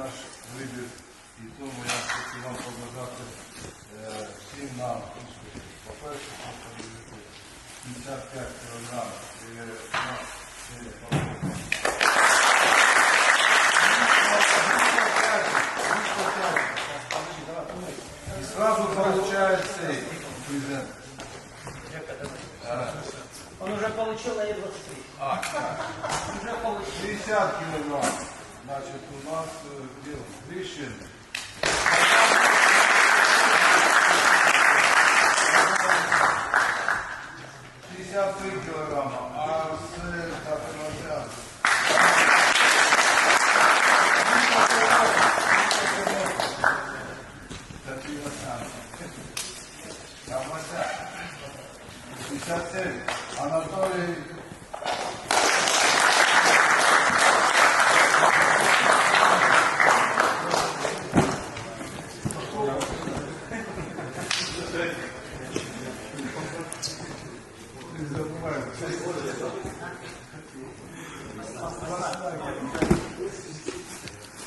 наш вибір. І тому я хочу вам побажати е, всім нам успіхів. По-перше, подивити 55 кг. Е, на силі погоди. И сразу получается презент. Он уже получил на Е23. А. 60 килограмм. Значит, у нас э, где? Гришин. Три килограмма, а с. 57. Анатолий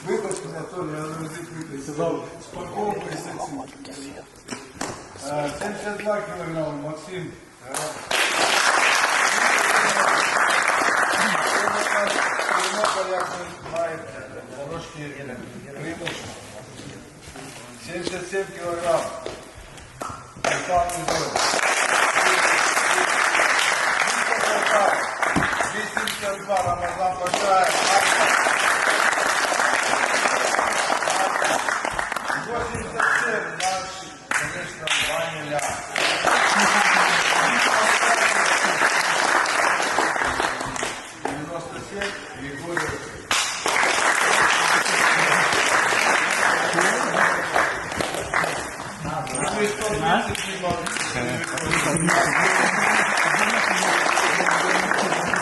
Вибачте, Анатолій, я не цим. Е, 72 кілограми, Максим. Як ви маєте, трошки примушено. 77 кілограм. Михайло Михайлович. 82 Рамазан Пашаев. 87 наш, конечно, Ваня Ля. 97 Григорий. И 130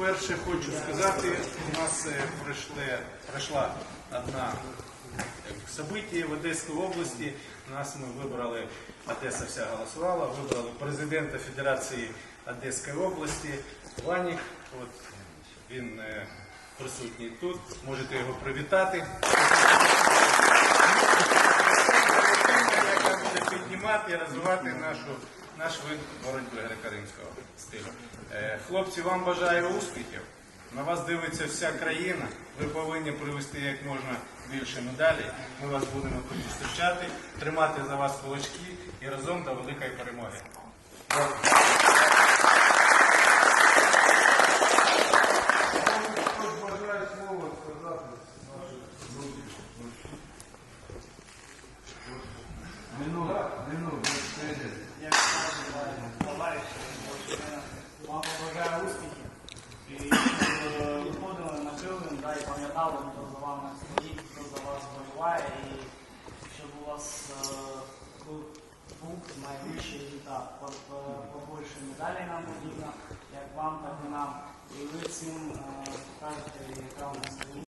По-перше, хочу сказати, у нас е, пройшли, пройшла одна событие в Одеській області. Нас ми вибрали, Одеса вся голосувала, вибрали президента Федерації Одеської області Ванік. От він е, присутній тут. Можете його привітати. яка буде піднімати і розвивати нашу, наш вид боротьби греко-римського стилю. Е, Хлопці, вам бажаю успіхів. На вас дивиться вся країна. Ви повинні привести як можна більше медалей. Ми вас будемо тут зустрічати, тримати за вас кулачки і разом до великої перемоги. Вами стоїть, хто за вас воюває, і щоб у вас е, був, найвищий результат. По- по- Побольше медалей нам потрібно, як вам, так і нам. І ви цим е, покажете, яка у нас.